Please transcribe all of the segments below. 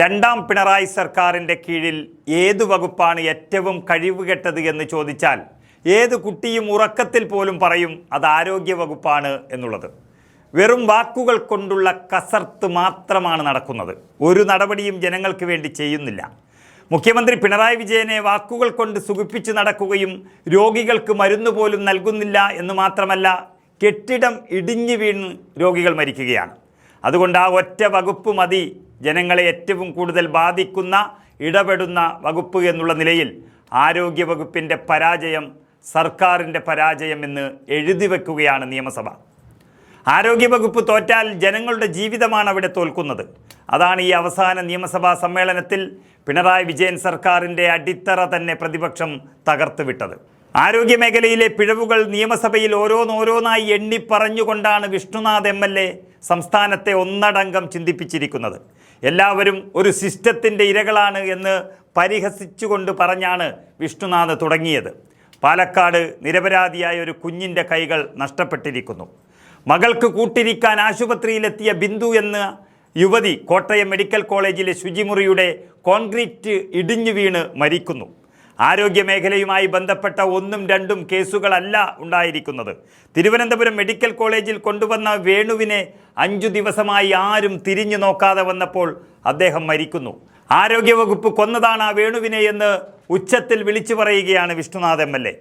രണ്ടാം പിണറായി സർക്കാരിന്റെ കീഴിൽ ഏത് വകുപ്പാണ് ഏറ്റവും കഴിവുകെട്ടത് എന്ന് ചോദിച്ചാൽ ഏത് കുട്ടിയും ഉറക്കത്തിൽ പോലും പറയും അത് ആരോഗ്യ വകുപ്പാണ് എന്നുള്ളത്. വെറും വാക്കുകൾ കൊണ്ടുള്ള കസർത്ത് മാത്രമാണ് നടക്കുന്നത്. ഒരു നടപടിയും ജനങ്ങൾക്ക് വേണ്ടി ചെയ്യുന്നില്ല. മുഖ്യമന്ത്രി പിണറായി വിജയനെ വാക്കുകൾ കൊണ്ട് സുഖിപ്പിച്ച് നടക്കുകയും രോഗികൾക്ക് മരുന്ന് പോലും നൽകുന്നില്ല എന്ന് മാത്രമല്ല കെട്ടിടം ഇടിഞ്ഞു വീണ് രോഗികൾ മരിക്കുകയാണ്. അതുകൊണ്ട് ആ ഒറ്റ വകുപ്പ് മതി ജനങ്ങളെ ഏറ്റവും കൂടുതൽ ബാധിക്കുന്ന ഇടപെടുന്ന വകുപ്പ് എന്നുള്ള നിലയിൽ ആരോഗ്യ വകുപ്പിന്റെ പരാജയം സർക്കാരിന്റെ പരാജയം എന്ന് എഴുതി വെക്കുകയാണ് നിയമസഭ. ആരോഗ്യവകുപ്പ് തോറ്റാൽ ജനങ്ങളുടെ ജീവിതമാണ് അവിടെ തോൽക്കുന്നത്. അതാണ് ഈ അവസാന നിയമസഭാ സമ്മേളനത്തിൽ പിണറായി വിജയൻ സർക്കാരിന്റെ അടിത്തറ തന്നെ പ്രതിപക്ഷം തകർത്തുവിട്ടത് ആരോഗ്യമേഖലയിലെ പിഴവുകൾ നിയമസഭയിൽ ഓരോന്നോരോന്നായി എണ്ണി പറഞ്ഞുകൊണ്ടാണ് വിഷ്ണുനാഥ് എം എൽ എ സംസ്ഥാനത്തെ ഒന്നടങ്കം ചിന്തിപ്പിച്ചിരിക്കുന്നത്. എല്ലാവരും ഒരു സിസ്റ്റത്തിന്റെ ഇരകളാണ് എന്ന് പരിഹസിച്ചുകൊണ്ട് പറഞ്ഞാണ് വിഷ്ണുനാഥ് തുടങ്ങിയത്. പാലക്കാട് നിരപരാധിയായ ഒരു കുഞ്ഞിന്റെ കൈകൾ നഷ്ടപ്പെട്ടിരിക്കുന്നു. മകൾക്ക് കൂട്ടിരിക്കാൻ ആശുപത്രിയിലെത്തിയ ബിന്ദു എന്ന യുവതി കോട്ടയം മെഡിക്കൽ കോളേജിലെ ശുചിമുറിയുടെ കോൺക്രീറ്റ് ഇടിഞ്ഞു വീണ് മരിക്കുന്നു. ആരോഗ്യ മേഖലയുമായി ബന്ധപ്പെട്ട ഒന്നും രണ്ടും കേസുകളല്ല ഉണ്ടായിരിക്കുന്നത്. തിരുവനന്തപുരം മെഡിക്കൽ കോളേജിൽ കൊണ്ടുവന്ന വേണുവിനെ അഞ്ചു ദിവസമായി ആരും തിരിഞ്ഞു നോക്കാതെ വന്നപ്പോൾ അദ്ദേഹം മരിക്കുന്നു. ആരോഗ്യവകുപ്പ് കൊന്നതാണ് ആ വേണുവിനെ എന്ന് ഉച്ചത്തിൽ വിളിച്ചു പറയുകയാണ് വിഷ്ണുനാഥ് എം എൽ എ.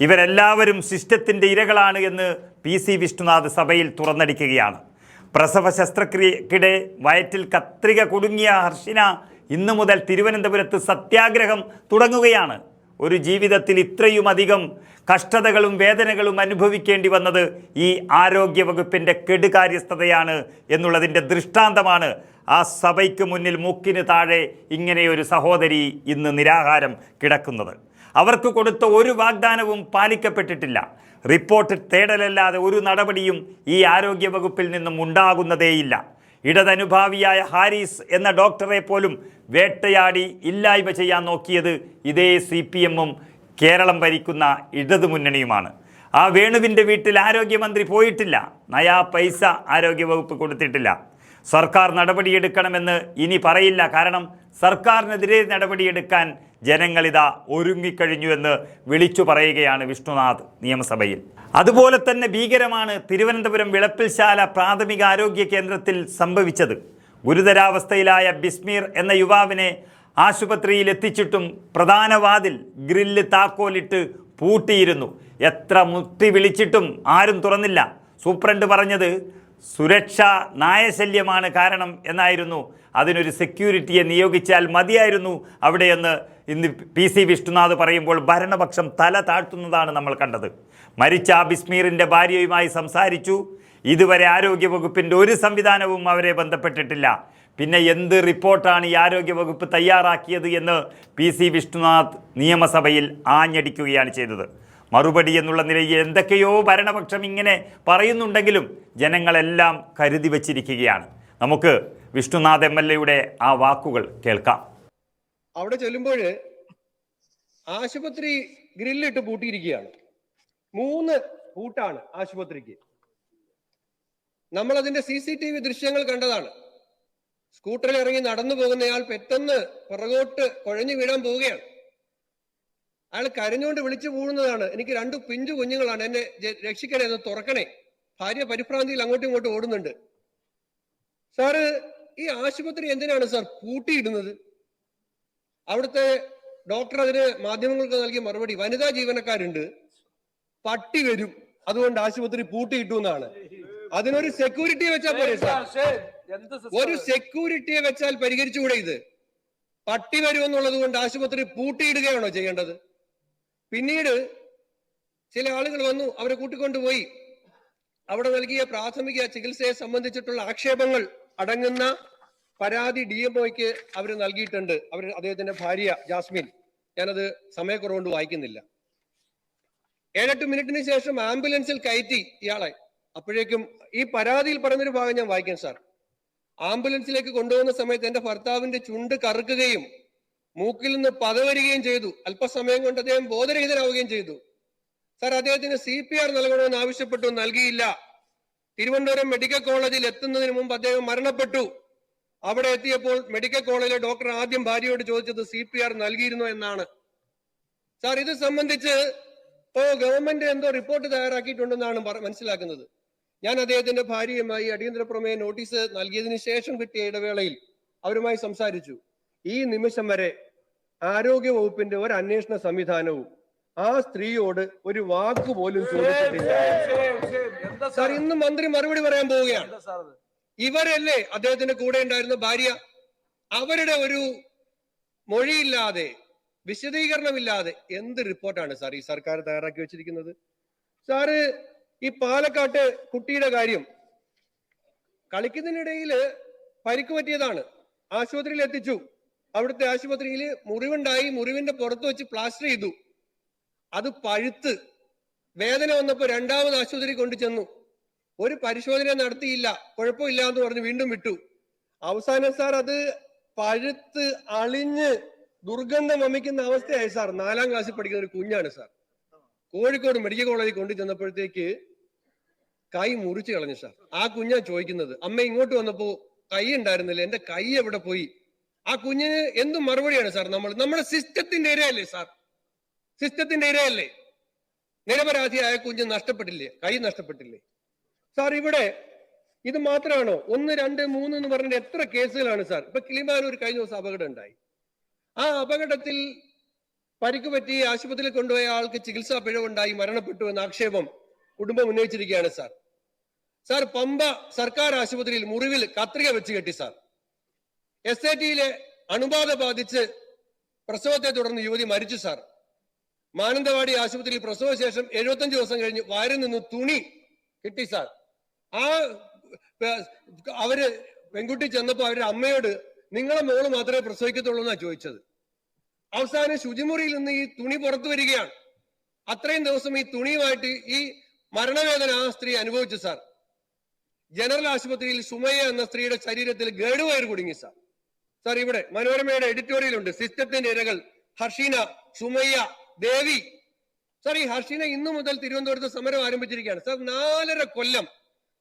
ഇവരെല്ലാവരും സിസ്റ്റത്തിന്റെ ഇരകളാണ് എന്ന് പി സി വിഷ്ണുനാഥ് സഭയിൽ തുറന്നടിക്കുകയാണ്. പ്രസവ ശസ്ത്രക്രിയക്കിടെ വയറ്റിൽ കത്രിക കുടുങ്ങിയ ഹർഷിന ഇന്നു മുതൽ തിരുവനന്തപുരത്ത് സത്യാഗ്രഹം തുടങ്ങുകയാണ്. ഒരു ജീവിതത്തിൽ ഇത്രയും അധികം കഷ്ടതകളും വേദനകളും അനുഭവിക്കേണ്ടി വന്നത് ഈ ആരോഗ്യ വകുപ്പിന്റെ കെടുകാര്യസ്ഥതയാണ് എന്നുള്ളതിന്റെ ദൃഷ്ടാന്തമാണ്. ആ സഭയ്ക്ക് മുന്നിൽ മൂക്കിന് താഴെ ഇങ്ങനെയൊരു സഹോദരി ഇന്ന് നിരാഹാരം കിടക്കുന്നത്. അവർക്ക് കൊടുത്ത ഒരു വാഗ്ദാനവും പാലിക്കപ്പെട്ടിട്ടില്ല. റിപ്പോർട്ട് തേടലല്ലാതെ ഒരു നടപടിയും ഈ ആരോഗ്യ വകുപ്പിൽ നിന്നും ഉണ്ടാകുന്നതേയില്ല. ഇടതനുഭാവിയായ ഹാരിസ് എന്ന ഡോക്ടറെ പോലും വേട്ടയാടി ഇല്ലായ്മ ചെയ്യാൻ നോക്കിയത് ഇതേ സി പി എമ്മും കേരളം ഭരിക്കുന്ന ഇടതുമുന്നണിയുമാണ്. ആ വേണുവിന്റെ വീട്ടിൽ ആരോഗ്യമന്ത്രി പോയിട്ടില്ല. നയാ പൈസ ആരോഗ്യവകുപ്പ് കൊടുത്തിട്ടില്ല. സർക്കാർ നടപടിയെടുക്കണമെന്ന് ഇനി പറയില്ല. കാരണം സർക്കാരിനെതിരെ നടപടിയെടുക്കാൻ ജനങ്ങളിതാ ഒരുങ്ങിക്കഴിഞ്ഞു എന്ന് വിളിച്ചു പറയുകയാണ് വിഷ്ണുനാഥ് നിയമസഭയിൽ. അതുപോലെ തന്നെ ഭീകരമാണ് തിരുവനന്തപുരം വിളപ്പിൽശാല പ്രാഥമിക ആരോഗ്യ കേന്ദ്രത്തിൽ സംഭവിച്ചത്. ഗുരുതരാവസ്ഥയിലായ ബിസ്മീർ എന്ന യുവാവിനെ ആശുപത്രിയിൽ എത്തിച്ചിട്ടും പ്രധാന വാതിൽ ഗ്രില്ല് താക്കോലിട്ട് പൂട്ടിയിരുന്നു. എത്ര മുട്ടി വിളിച്ചിട്ടും ആരും തുറന്നില്ല. സൂപ്രണ്ട് പറഞ്ഞത് സുരക്ഷ നായശല്യമാണ് കാരണം എന്നായിരുന്നു. അതിനൊരു സെക്യൂരിറ്റിയെ നിയോഗിച്ചാൽ മതിയായിരുന്നു അവിടെയെന്ന് ഇന്ന് പി സി വിഷ്ണുനാഥ് പറയുമ്പോൾ ഭരണപക്ഷം തല താഴ്ത്തുന്നതാണ് നമ്മൾ കണ്ടത്. മരിച്ച ബിസ്മീറിന്റെ ഭാര്യയുമായി സംസാരിച്ചു. ഇതുവരെ ആരോഗ്യവകുപ്പിന്റെ ഒരു സംവിധാനവും അവരെ ബന്ധപ്പെട്ടിട്ടില്ല. പിന്നെ എന്ത് റിപ്പോർട്ടാണ് ഈ ആരോഗ്യവകുപ്പ് തയ്യാറാക്കിയത് എന്ന് പി സി വിഷ്ണുനാഥ് നിയമസഭയിൽ ആഞ്ഞടിക്കുകയാണ് ചെയ്തത്. മറുപടി എന്നുള്ള നിലയിൽ എന്തൊക്കെയോ ഭരണപക്ഷം ഇങ്ങനെ പറയുന്നുണ്ടെങ്കിലും ജനങ്ങളെല്ലാം കരുതി വച്ചിരിക്കുകയാണ്. നമുക്ക് വിഷ്ണുനാഥ് എം എൽ എയുടെ ആ വാക്കുകൾ കേൾക്കാം. അവിടെ ചെല്ലുമ്പോൾ ആശുപത്രി ഗ്രില്ലിട്ട് പൂട്ടിയിരിക്കുകയാണ്. മൂന്ന് പൂട്ടാണ് ആശുപത്രിക്ക്. നമ്മൾ അതിന്റെ സി സി ടി വി ദൃശ്യങ്ങൾ കണ്ടതാണ്. സ്കൂട്ടറിൽ ഇറങ്ങി നടന്നു പോകുന്നയാൾ പെട്ടെന്ന് പുറകോട്ട് കുഴഞ്ഞു വീഴാൻ പോവുകയാണ്. അയാൾ കരഞ്ഞുകൊണ്ട് വിളിച്ചു പോകുന്നതാണ് എനിക്ക് രണ്ട് പിഞ്ചു കുഞ്ഞുങ്ങളാണ് എന്നെ രക്ഷിക്കണേ എന്ന് തുറക്കണേ. ഭാര്യ പരിഭ്രാന്തിയിൽ അങ്ങോട്ടും ഇങ്ങോട്ടും ഓടുന്നുണ്ട്. സാറ് ഈ ആശുപത്രി എന്തിനാണ് സാർ പൂട്ടിയിടുന്നത്? അവിടുത്തെ ഡോക്ടർ അതിന് മാധ്യമങ്ങൾക്ക് നൽകിയ മറുപടി വനിതാ ജീവനക്കാരുണ്ട്. പട്ടി വരും. അതുകൊണ്ട് ആശുപത്രി പൂട്ടിയിട്ടു എന്നാണ്. അതിനൊരു സെക്യൂരിറ്റിയെ വെച്ചാൽ പോരെ സാർ. ഒരു സെക്യൂരിറ്റിയെ വെച്ചാൽ പരിഹരിച്ചുകൂടെ ഇത്? പട്ടി വരുമെന്നുള്ളത് കൊണ്ട് ആശുപത്രി പൂട്ടിയിടുകയാണോ ചെയ്യേണ്ടത്? പിന്നീട് ചില ആളുകൾ വന്നു അവരെ കൂട്ടിക്കൊണ്ടുപോയി. അവിടെ നൽകിയ പ്രാഥമിക ചികിത്സയെ സംബന്ധിച്ചിട്ടുള്ള ആക്ഷേപങ്ങൾ അടങ്ങുന്ന പരാതി ഡി എം ഒക്ക് അവർ നൽകിയിട്ടുണ്ട്. അവർ അദ്ദേഹത്തിന്റെ ഭാര്യ ജാസ്മിൻ. ഞാനത് സമയക്കുറവുകൊണ്ട് വായിക്കുന്നില്ല. ഏഴെട്ട് മിനിറ്റിന് ശേഷം ആംബുലൻസിൽ കയറ്റി ഇയാളെ. അപ്പോഴേക്കും ഈ പരാതിയിൽ പറഞ്ഞൊരു ഭാഗം ഞാൻ വായിക്കാം സാർ. ആംബുലൻസിലേക്ക് കൊണ്ടുപോകുന്ന സമയത്ത് എന്റെ ഭർത്താവിന്റെ ചുണ്ട് കറുക്കുകയും മൂക്കിൽ നിന്ന് പതവരികയും ചെയ്തു. അല്പസമയം കൊണ്ട് അദ്ദേഹം ബോധരഹിതനാവുകയും ചെയ്തു. സാർ അദ്ദേഹത്തിന് സി പി ആർ നൽകണമെന്ന് ആവശ്യപ്പെട്ടു നൽകിയില്ല. തിരുവനന്തപുരം മെഡിക്കൽ കോളേജിൽ എത്തുന്നതിന് മുമ്പ് അദ്ദേഹം മരണപ്പെട്ടു. അവിടെ എത്തിയപ്പോൾ മെഡിക്കൽ കോളേജിലെ ഡോക്ടർ ആദ്യം ഭാര്യയോട് ചോദിച്ചത് സി പി ആർ നൽകിയിരുന്നോ എന്നാണ്. സാർ ഇത് സംബന്ധിച്ച് ഇപ്പോ ഗവൺമെന്റ് എന്തോ റിപ്പോർട്ട് തയ്യാറാക്കിയിട്ടുണ്ടെന്നാണ് മനസ്സിലാക്കുന്നത്. ഞാൻ അദ്ദേഹത്തിന്റെ ഭാര്യയുമായി അടിയന്തര പ്രമേയ നോട്ടീസ് നൽകിയതിനു ശേഷം കിട്ടിയ ഇടവേളയിൽ അവരുമായി സംസാരിച്ചു. ഈ നിമിഷം വരെ ആരോഗ്യ വകുപ്പിന്റെ ഒരു അന്വേഷണ സംവിധാനവും ആ സ്ത്രീയോട് ഒരു വാക്ക് പോലും ചോദിച്ചിട്ടില്ല. സാർ? ഇന്ന് മന്ത്രി മറുപടി പറയാൻ പോവുകയാണ്. ഇവരല്ലേ അദ്ദേഹത്തിന്റെ കൂടെ ഉണ്ടായിരുന്ന ഭാര്യ? അവരുടെ ഒരു മൊഴിയില്ലാതെ വിശദീകരണമില്ലാതെ എന്ത് റിപ്പോർട്ടാണ് സാർ ഈ സർക്കാർ തയ്യാറാക്കി വെച്ചിരിക്കുന്നത്? സാറ് ഈ പാലക്കാട്ട് കുട്ടിയുടെ കാര്യം. കളിക്കുന്നതിനിടയിൽ പരിക്ക് പറ്റിയതാണ്. ആശുപത്രിയിൽ എത്തിച്ചു. അവിടുത്തെ ആശുപത്രിയിൽ മുറിവുണ്ടായി. മുറിവിന്റെ പുറത്ത് വെച്ച് പ്ലാസ്റ്റർ ചെയ്തു. അത് പഴുത്ത്. വേദന വന്നപ്പോൾ രണ്ടാമത് ആശുപത്രി കൊണ്ടു ചെന്നു. ഒരു പരിശോധന നടത്തിയില്ല. കുഴപ്പമില്ല എന്ന് പറഞ്ഞ് വീണ്ടും വിട്ടു. അവസാനം സാർ അത് പഴുത്ത് അളിഞ്ഞ് ദുർഗന്ധം വമിക്കുന്ന അവസ്ഥയായി സാർ. നാലാം ക്ലാസ്സിൽ പഠിക്കുന്ന ഒരു കുഞ്ഞാണ് സാർ. കോഴിക്കോട് മെഡിക്കൽ കോളേജിൽ കൊണ്ടു ചെന്നപ്പോഴത്തേക്ക് കൈ മുറിച്ചു കളഞ്ഞു സാർ ആ കുഞ്ഞാ ചോദിക്കുന്നത് അമ്മ ഇങ്ങോട്ട് വന്നപ്പോ കൈ ഉണ്ടായിരുന്നില്ല എന്റെ കൈ എവിടെ പോയി? ആ കുഞ്ഞിന് എന്ത് മറുപടിയാണ് സാർ നമ്മൾ നമ്മുടെ സിസ്റ്റത്തിന്റെ ഇരയല്ലേ സാർ സിസ്റ്റത്തിന്റെ ഇരയല്ലേ? നിരപരാധിയായ കുഞ്ഞ് നഷ്ടപ്പെട്ടില്ലേ? കൈ നഷ്ടപ്പെട്ടില്ലേ? സാർ ഇവിടെ ഇത് മാത്രമാണോ? ഒന്ന് രണ്ട് മൂന്ന് എന്ന് പറഞ്ഞിട്ട് എത്ര കേസുകളാണ് സാർ ഇപ്പൊ കിളിമാനൂർ കഴിഞ്ഞ ദിവസം അപകടം ഉണ്ടായി. ആ അപകടത്തിൽ പരിക്ക് പറ്റി ആശുപത്രിയിൽ കൊണ്ടുപോയ ആൾക്ക് ചികിത്സാ പിഴവുണ്ടായി മരണപ്പെട്ടു എന്ന ആക്ഷേപം കുടുംബം ഉന്നയിച്ചിരിക്കുകയാണ് സാർ സാർ പമ്പ സർക്കാർ ആശുപത്രിയിൽ മുറിവിൽ കത്രിക വെച്ച് കെട്ടി സാർ. എസ് ഐ ടിയിലെ അണുബാധ ബാധിച്ച് പ്രസവത്തെ തുടർന്ന് യുവതി മരിച്ചു സാർ. മാനന്തവാടി ആശുപത്രിയിൽ പ്രസവശേഷം എഴുപത്തഞ്ച് ദിവസം കഴിഞ്ഞ് വയറിൽ നിന്ന് തുണി കിട്ടി സാർ. ആ അവർ പെൺകുട്ടി ചെന്നപ്പോ അവരുടെ അമ്മയോട് നിങ്ങളെ മോൾ മാത്രമേ പ്രസവിക്കത്തുള്ളൂ എന്നാ ചോദിച്ചത്. അവസാനം ശുചിമുറിയിൽ നിന്ന് ഈ തുണി പുറത്തു വരികയാണ്. അത്രയും ദിവസം ഈ തുണിയുമായിട്ട് ഈ മരണവേദന ആ സ്ത്രീ അനുഭവിച്ചു സാർ. ജനറൽ ആശുപത്രിയിൽ സുമയ്യ എന്ന സ്ത്രീയുടെ ശരീരത്തിൽ ഗഡുവയർ കുടുങ്ങി സാർ സാർ ഇവിടെ മനോരമയുടെ എഡിറ്റോറിയൽ ഉണ്ട് സിസ്റ്റത്തിന്റെ ഇരകൾ ഹർഷീന സുമയ്യ ദേവി. സാർ ഈ ഹർഷീന ഇന്നു മുതൽ തിരുവനന്തപുരത്ത് സമരം ആരംഭിച്ചിരിക്കുകയാണ്. സാർ നാലര കൊല്ലം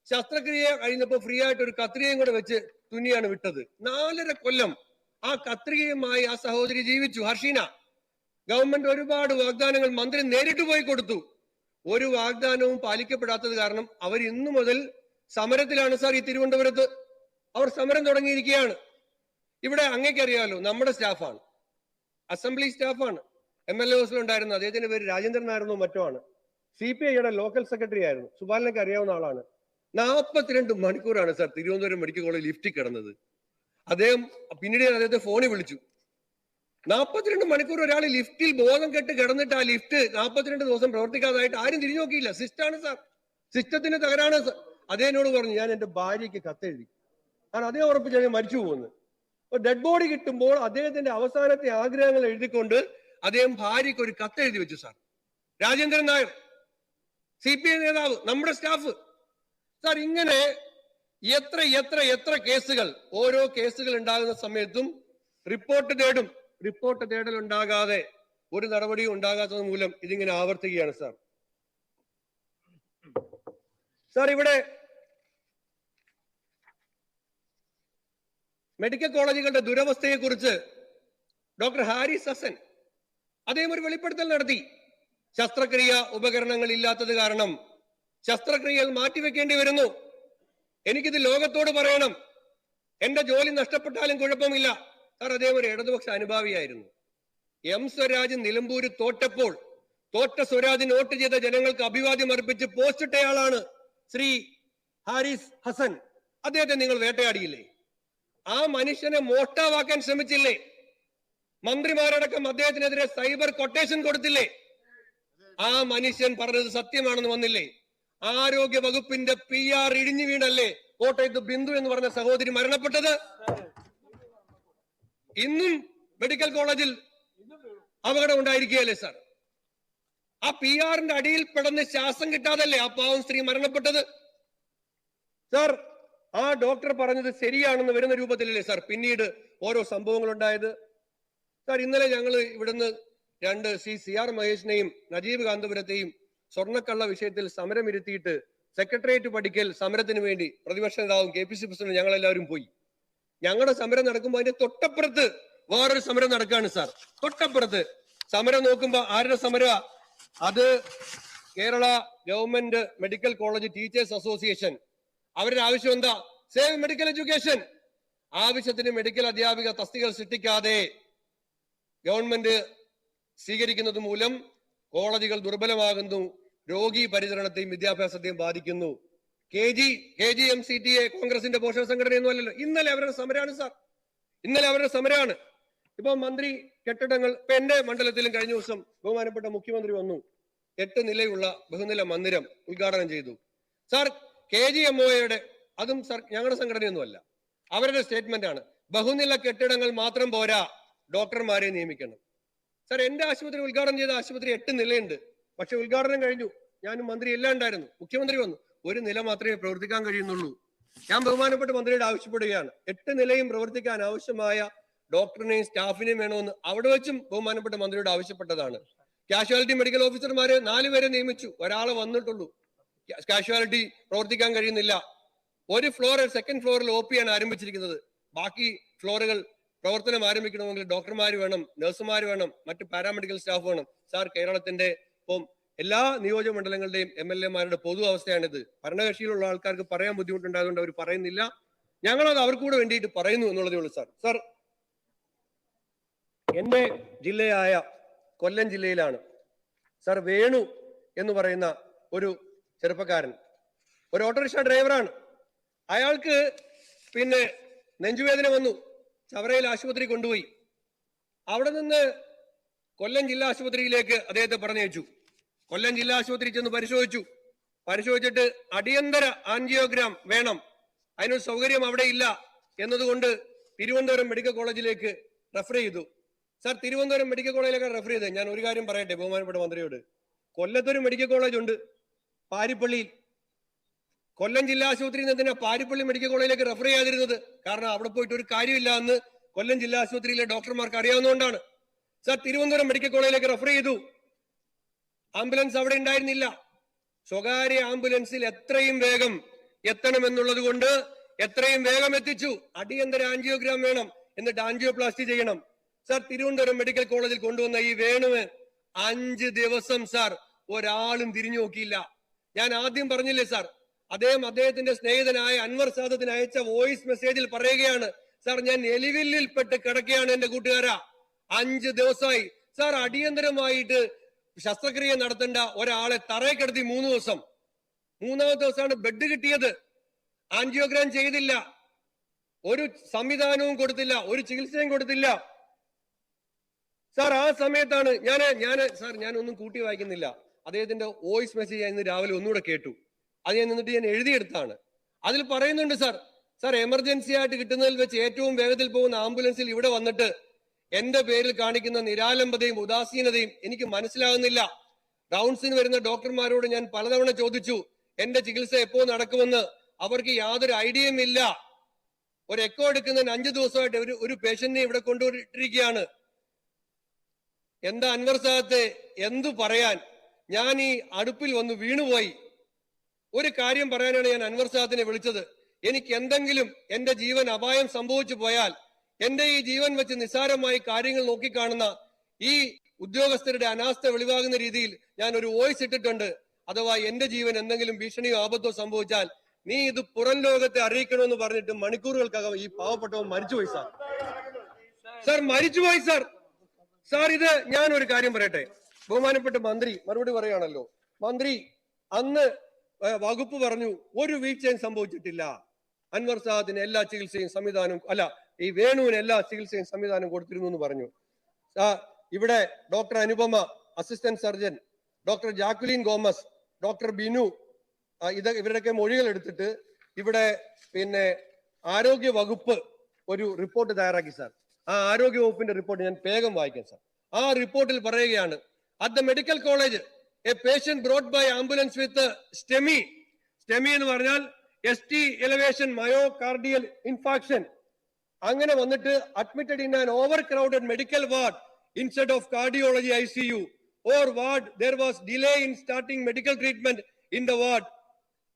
ശസ്ത്രക്രിയ കഴിഞ്ഞപ്പോ ഫ്രീ ആയിട്ട് ഒരു കത്രികയും കൂടെ വെച്ച് തുന്നിയാണ് വിട്ടത്. നാലര കൊല്ലം ആ കത്രികയുമായി ആ സഹോദരി ജീവിച്ചു. ഹർഷീന ഗവൺമെന്റ് ഒരുപാട് വാഗ്ദാനങ്ങൾ മന്ത്രി നേരിട്ട് പോയി കൊടുത്തു. ഒരു വാഗ്ദാനവും പാലിക്കപ്പെടാത്തത് കാരണം അവർ ഇന്നു മുതൽ സമരത്തിലാണ് സാർ ഈ തിരുവനന്തപുരത്ത്. അവർ സമരം തുടങ്ങിയിരിക്കുകയാണ്. ഇവിടെ അങ്ങേക്കറിയാമല്ലോ നമ്മുടെ സ്റ്റാഫാണ്. അസംബ്ലി സ്റ്റാഫാണ്. എം എൽ എ ഉണ്ടായിരുന്ന അദ്ദേഹത്തിന്റെ പേര് രാജേന്ദ്രൻ ആയിരുന്നു മറ്റോ ആണ്. സി പി ഐയുടെ ലോക്കൽ സെക്രട്ടറി ആയിരുന്നു. സുബാലിനൊക്കെ അറിയാവുന്ന ആളാണ്. നാൽപ്പത്തിരണ്ട് മണിക്കൂറാണ് സാർ തിരുവനന്തപുരം മെഡിക്കൽ കോളേജ് ലിഫ്റ്റിൽ കിടന്നത്. അദ്ദേഹം പിന്നീട് ഞാൻ അദ്ദേഹത്തെ ഫോണിൽ വിളിച്ചു. നാൽപ്പത്തിരണ്ട് മണിക്കൂർ ഒരാൾ ലിഫ്റ്റിൽ ബോധം കെട്ട് കിടന്നിട്ട് ആ ലിഫ്റ്റ് നാൽപ്പത്തിരണ്ട് ദിവസം പ്രവർത്തിക്കാതായിട്ട് ആരും തിരിഞ്ഞു നോക്കിയില്ല. സിസ്റ്റാണ് സാർ. സിസ്റ്റത്തിന്റെ തകരാണ് അദ്ദേഹനോട് പറഞ്ഞു ഞാൻ എന്റെ ഭാര്യയ്ക്ക് കത്തെഴുതി. കാരണം അദ്ദേഹം ഉറപ്പിച്ചു ഞാൻ മരിച്ചു പോകുന്നു. അപ്പൊ ഡെഡ് ബോഡി കിട്ടുമ്പോൾ അദ്ദേഹത്തിന്റെ അവസാനത്തെ ആഗ്രഹങ്ങൾ എഴുതിക്കൊണ്ട് അദ്ദേഹം ഭാര്യയ്ക്ക് ഒരു കത്ത് എഴുതി വെച്ചു sir Rajendran Nair C P I നേതാവ് നമ്മുടെ സ്റ്റാഫ് സാർ ഇങ്ങനെ എത്ര എത്ര എത്ര കേസുകൾ ഓരോ കേസുകൾ ഉണ്ടാകുന്ന സമയത്തും റിപ്പോർട്ട് തേടും. റിപ്പോർട്ട് തേടൽ ഉണ്ടാകാതെ ഒരു നടപടിയും ഉണ്ടാകാത്തത് മൂലം ഇതിങ്ങനെ ആവർത്തിക്കുകയാണ് സാർ സാർ ഇവിടെ മെഡിക്കൽ കോളേജുകളുടെ ദുരവസ്ഥയെക്കുറിച്ച് ഡോക്ടർ ഹാരിസ് ഹസൻ അദ്ദേഹം ഒരു വെളിപ്പെടുത്തൽ നടത്തി. ശസ്ത്രക്രിയ ഉപകരണങ്ങൾ ഇല്ലാത്തത് കാരണം ശസ്ത്രക്രിയകൾ മാറ്റിവെക്കേണ്ടി വരുന്നു. എനിക്കിത് ലോകത്തോട് പറയണം. എന്റെ ജോലി നഷ്ടപ്പെട്ടാലും കുഴപ്പമില്ല. സാർ അദ്ദേഹം ഒരു ഇടതുപക്ഷ അനുഭാവിയായിരുന്നു. എം സ്വരാജ് നിലമ്പൂര് തോറ്റപ്പോൾ തോറ്റ സ്വരാജ് നോട്ട് ചെയ്ത ജനങ്ങൾക്ക് അഭിവാദ്യം അർപ്പിച്ച് പോസ്റ്റിട്ടയാളാണ് ശ്രീ ഹാരിസ് ഹസൻ. അദ്ദേഹത്തെ നിങ്ങൾ വേട്ടയാടിയില്ലേ? ആ മനുഷ്യനെ മോഷ്ടാവാക്കാൻ ശ്രമിച്ചില്ലേ? മന്ത്രിമാരടക്കം അദ്ദേഹത്തിനെതിരെ സൈബർ കൊട്ടേഷൻ കൊടുത്തില്ലേ? ആ മനുഷ്യൻ പറഞ്ഞത് സത്യമാണെന്ന് വന്നില്ലേ? ആരോഗ്യ വകുപ്പിന്റെ പി ആർ ഇടിഞ്ഞു വീണല്ലേ? കോട്ടയത്ത് ബിന്ദു എന്ന് പറഞ്ഞ സഹോദരി മരണപ്പെട്ടത്? ഇന്നും മെഡിക്കൽ കോളേജിൽ അപകടം ഉണ്ടായിരിക്കുകയല്ലേ സാർ? ആ പി ആറിന്റെ അടിയിൽ പെടന്ന് ശ്വാസം കിട്ടാതല്ലേ ആ പാവം സ്ത്രീ മരണപ്പെട്ടത്? സാർ ആ ഡോക്ടർ പറഞ്ഞത് ശരിയാണെന്ന് വരുന്ന രൂപത്തിലല്ലേ സാർ പിന്നീട് ഓരോ സംഭവങ്ങൾ ഉണ്ടായത് സാർ ഇന്നലെ ഞങ്ങൾ ഇവിടുന്ന് രണ്ട് ശ്രീ സി ആർ മഹേഷിനെയും നജീബ് കാന്തപുരത്തെയും സ്വർണക്കള്ള വിഷയത്തിൽ സമരം ഇരുത്തിയിട്ട് സെക്രട്ടേറിയറ്റ് പഠിക്കൽ സമരത്തിന് വേണ്ടി പ്രതിപക്ഷ നേതാവും കെ പി സി പ്രസിഡന്റ് ഞങ്ങളെല്ലാവരും പോയി. ഞങ്ങളുടെ സമരം നടക്കുമ്പോൾ അതിന്റെ തൊട്ടപ്പുറത്ത് വേറൊരു സമരം നടക്കുകയാണ് സാർ. തൊട്ടപ്പുറത്ത് സമരം നോക്കുമ്പോൾ ആരുടെ സമര അത് Kerala government medical college teachers association അവരുടെ ആവശ്യം എന്താ? സേവ് മെഡിക്കൽ എഡ്യൂക്കേഷൻ ആവശ്യത്തിന് മെഡിക്കൽ അധ്യാപിക തസ്തികൾ സൃഷ്ടിക്കാതെ ഗവൺമെന്റ് സ്വീകരിക്കുന്നത് മൂലം കോളേജുകൾ ദുർബലമാകുന്നു രോഗി പരിചരണത്തെയും വിദ്യാഭ്യാസത്തെയും ബാധിക്കുന്നു. K G K G M C T A കോൺഗ്രസിന്റെ പോഷക സംഘടനയൊന്നും അല്ലല്ലോ. ഇന്നലെ അവരുടെ സമരമാണ് സാർ. ഇന്നലെ അവരുടെ സമരമാണ് ഇപ്പൊ മന്ത്രി കെട്ടിടങ്ങൾ ഇപ്പൊ എന്റെ മണ്ഡലത്തിലും കഴിഞ്ഞ ദിവസം ബഹുമാനപ്പെട്ട മുഖ്യമന്ത്രി വന്നു. എട്ട് നിലയുള്ള ബഹുനില മന്ദിരം ഉദ്ഘാടനം ചെയ്തു. സാർ കെ ജി എം ഒയുടെ അതും ഞങ്ങളുടെ സംഘടനയൊന്നുമല്ല. അവരുടെ സ്റ്റേറ്റ്മെന്റ് ആണ് ബഹുനില കെട്ടിടങ്ങൾ മാത്രം പോരാ ഡോക്ടർമാരെ നിയമിക്കണം. സർ എന്റെ ആശുപത്രി ഉദ്ഘാടനം ചെയ്ത ആശുപത്രി എട്ട് നിലയുണ്ട്. പക്ഷെ ഉദ്ഘാടനം കഴിഞ്ഞു. ഞാനും മന്ത്രി എല്ലാം ഉണ്ടായിരുന്നു. മുഖ്യമന്ത്രി വന്നു. ഒരു നില മാത്രമേ പ്രവർത്തിക്കാൻ കഴിയുന്നുള്ളൂ. ഞാൻ ബഹുമാനപ്പെട്ട മന്ത്രിയോട് ആവശ്യപ്പെടുകയാണ്. എട്ട് നിലയും പ്രവർത്തിക്കാൻ ആവശ്യമായ ഡോക്ടറിനെയും സ്റ്റാഫിനെയും വേണമെന്ന് അവിടെ വെച്ചും ബഹുമാനപ്പെട്ട മന്ത്രിയോട് ആവശ്യപ്പെട്ടതാണ്. കാഷ്വാലിറ്റി മെഡിക്കൽ ഓഫീസർമാരെ നാലുപേരെ നിയമിച്ചു. ഒരാളെ വന്നിട്ടുള്ളൂ. കാഷ്വാലിറ്റി പ്രവർത്തിക്കാൻ കഴിയുന്നില്ല. ഒരു ഫ്ലോർ സെക്കൻഡ് ഫ്ലോറിൽ ഒ പി ആണ് ആരംഭിച്ചിരിക്കുന്നത്. ബാക്കി ഫ്ലോറുകൾ പ്രവർത്തനം ആരംഭിക്കണമെങ്കിൽ ഡോക്ടർമാർ വേണം നഴ്സുമാർ വേണം മറ്റ് പാരാമെഡിക്കൽ സ്റ്റാഫ് വേണം. സാർ കേരളത്തിന്റെ ഇപ്പം എല്ലാ നിയോജക മണ്ഡലങ്ങളുടെയും എം എൽ എമാരുടെ പൊതു അവസ്ഥയാണിത്. ഭരണകക്ഷിയിലുള്ള ആൾക്കാർക്ക് പറയാൻ ബുദ്ധിമുട്ടുണ്ടായതുകൊണ്ട് അവർ പറയുന്നില്ല. ഞങ്ങളത് അവർക്ക് കൂടെ വേണ്ടിയിട്ട് പറയുന്നു എന്നുള്ളതേ ഉള്ളൂ സാർ സാർ എന്റെ ജില്ലയായ കൊല്ലം ജില്ലയിലാണ്. സാർ വേണു എന്ന് പറയുന്ന ഒരു ചെറുപ്പക്കാരൻ. ഒരു ഓട്ടോറിക്ഷ ഡ്രൈവറാണ്. അയാൾക്ക് പിന്നെ നെഞ്ചുവേദന വന്നു. ചവറയിൽ ആശുപത്രി കൊണ്ടുപോയി. അവിടെ നിന്ന് കൊല്ലം ജില്ലാ ആശുപത്രിയിലേക്ക് അദ്ദേഹത്തെ പറഞ്ഞയച്ചു. കൊല്ലം ജില്ലാ ആശുപത്രി ചെന്ന് പരിശോധിച്ചു. പരിശോധിച്ചിട്ട് അടിയന്തര ആൻജിയോഗ്രാം വേണം. അതിനൊരു സൗകര്യം അവിടെ ഇല്ല എന്നതുകൊണ്ട് തിരുവനന്തപുരം മെഡിക്കൽ കോളേജിലേക്ക് റെഫർ ചെയ്തു. സാർ തിരുവനന്തപുരം മെഡിക്കൽ കോളേജിലേക്കാണ് റെഫർ ചെയ്തത്. ഞാൻ ഒരു കാര്യം പറയട്ടെ ബഹുമാനപ്പെട്ട മന്ത്രിയോട്. കൊല്ലത്തൊരു മെഡിക്കൽ കോളേജ് ഉണ്ട് പാരിപ്പള്ളിയിൽ. കൊല്ലം ജില്ലാ ആശുപത്രിയിൽ നിന്ന് തന്നെ പാരിപ്പള്ളി മെഡിക്കൽ കോളേജിലേക്ക് റെഫർ ചെയ്യാതിരുന്നത്? കാരണം അവിടെ പോയിട്ട് ഒരു കാര്യമില്ല എന്ന് കൊല്ലം ജില്ലാ ആശുപത്രിയിലെ ഡോക്ടർമാർക്ക് അറിയാവുന്നതുകൊണ്ടാണ്. സർ തിരുവനന്തപുരം മെഡിക്കൽ കോളേജിലേക്ക് റെഫർ ചെയ്തു. ആംബുലൻസ് അവിടെ ഉണ്ടായിരുന്നില്ല. സ്വകാര്യ ആംബുലൻസിൽ എത്രയും വേഗം എത്തണമെന്നുള്ളത് കൊണ്ട് എത്രയും വേഗം എത്തിച്ചു. അടിയന്തര ആൻജിയോഗ്രാം വേണം എന്നിട്ട് ആൻജിയോപ്ലാസ്റ്റി ചെയ്യണം. സർ തിരുവനന്തപുരം മെഡിക്കൽ കോളേജിൽ കൊണ്ടുവന്ന ഈ വേണുവ് അഞ്ച് ദിവസം സാർ ഒരാളും തിരിഞ്ഞു നോക്കിയില്ല. ഞാൻ ആദ്യം പറഞ്ഞില്ലേ സാർ അദ്ദേഹം അദ്ദേഹത്തിന്റെ സ്നേഹിതനായ അൻവർ സാദത്തിന് അയച്ച വോയിസ് മെസ്സേജിൽ പറയുകയാണ് സാർ ഞാൻ എലിവില്ലിൽ പെട്ട് കിടക്കുകയാണ് എന്റെ കൂട്ടുകാരാ. അഞ്ച് ദിവസമായി സാർ അടിയന്തരമായിട്ട് ശസ്ത്രക്രിയ നടത്തേണ്ട ഒരാളെ തറയെ കിടത്തി മൂന്ന് ദിവസം. മൂന്നാമത്തെ ദിവസമാണ് ബെഡ് കിട്ടിയത്. ആൻജിയോഗ്രാം ചെയ്തില്ല. ഒരു സംവിധാനവും കൊടുത്തില്ല. ഒരു ചികിത്സയും കൊടുത്തില്ല. സാർ ആ സമയത്താണ് ഞാൻ ഞാൻ സാർ ഞാൻ കൂട്ടി വായിക്കുന്നില്ല. അദ്ദേഹത്തിന്റെ വോയിസ് മെസ്സേജ് ഞാൻ ഇന്ന് രാവിലെ ഒന്നുകൂടെ കേട്ടു. അത് ഞാൻ നിന്നിട്ട് ഞാൻ എഴുതിയെടുത്താണ്. അതിൽ പറയുന്നുണ്ട് സാർ സാർ എമർജൻസി ആയിട്ട് കിട്ടുന്നതിൽ വെച്ച് ഏറ്റവും വേഗത്തിൽ പോകുന്ന ആംബുലൻസിൽ ഇവിടെ വന്നിട്ട് എന്റെ പേരിൽ കാണിക്കുന്ന നിരാലംബതയും ഉദാസീനതയും എനിക്ക് മനസ്സിലാകുന്നില്ല. റൗണ്ട്സിന് വരുന്ന ഡോക്ടർമാരോട് ഞാൻ പലതവണ ചോദിച്ചു എന്റെ ചികിത്സ എപ്പോ നടക്കുമെന്ന്? അവർക്ക് യാതൊരു ഐഡിയയും ഇല്ല. ഒരു എക്കോ എടുക്കുന്നതിന് അഞ്ചു ദിവസമായിട്ട് ഒരു ഒരു പേഷ്യന്റിനെ ഇവിടെ കൊണ്ടുപോയിട്ടിരിക്കുകയാണ് എന്താ അൻവർ സാഹത്തെ എന്തു പറയാൻ? ഞാൻ ഈ അടുപ്പിൽ വന്ന് വീണുപോയി. ഒരു കാര്യം പറയാനാണ് ഞാൻ അൻവർ സാദിനെ വിളിച്ചത്. എനിക്ക് എന്തെങ്കിലും എന്റെ ജീവൻ അപായം സംഭവിച്ചു പോയാൽ എന്റെ ഈ ജീവൻ വെച്ച് നിസ്സാരമായി കാര്യങ്ങൾ നോക്കിക്കാണുന്ന ഈ ഉദ്യോഗസ്ഥരുടെ അനാസ്ഥ വെളിവാകുന്ന രീതിയിൽ ഞാൻ ഒരു വോയിസ് ഇട്ടിട്ടുണ്ട്. അഥവാ എന്റെ ജീവൻ എന്തെങ്കിലും ഭീഷണിയോ ആപത്തോ സംഭവിച്ചാൽ നീ ഇത് പുറം ലോകത്തെ അറിയിക്കണമെന്ന് പറഞ്ഞിട്ട് മണിക്കൂറുകൾക്കകം ഈ പാവപ്പെട്ടവൻ മരിച്ചുപോയി സാർ. സാർ മരിച്ചുപോയി സാർ. സാർ ഇത് ഞാൻ ഒരു കാര്യം പറയട്ടെ. ബഹുമാനപ്പെട്ട മന്ത്രി മറുപടി പറയുകയാണല്ലോ. മന്ത്രി അന്ന് വകുപ്പ് പറഞ്ഞു ഒരു വീഴ്ചയും സംഭവിച്ചിട്ടില്ല. അൻവർ സാദിന് എല്ലാ ചികിത്സയും സംവിധാനവും അല്ല ഈ വേണുവിന് എല്ലാ ചികിത്സയും സംവിധാനം കൊടുത്തിരുന്നു എന്ന് പറഞ്ഞു. ഇവിടെ doctor Anupama assistant surgeon doctor Jacqueline Gomez doctor Binu ഇത് ഇവരുടെയൊക്കെ മൊഴികൾ എടുത്തിട്ട് ഇവിടെ പിന്നെ ആരോഗ്യ വകുപ്പ് ഒരു റിപ്പോർട്ട് തയ്യാറാക്കി സാർ. ആ ആരോഗ്യ വകുപ്പിന്റെ റിപ്പോർട്ട് ഞാൻ വേഗം വായിക്കാം സാർ. ആ റിപ്പോർട്ടിൽ പറയുകയാണ് at the medical college a patient brought by ambulance with STEMI STEMI എന്ന് പറഞ്ഞാൽ S T elevation myocardial infarction അങ്ങനെ വന്നിട്ട് admitted in an overcrowded medical ward instead of cardiology I C U or ward there was delay in starting medical treatment in the ward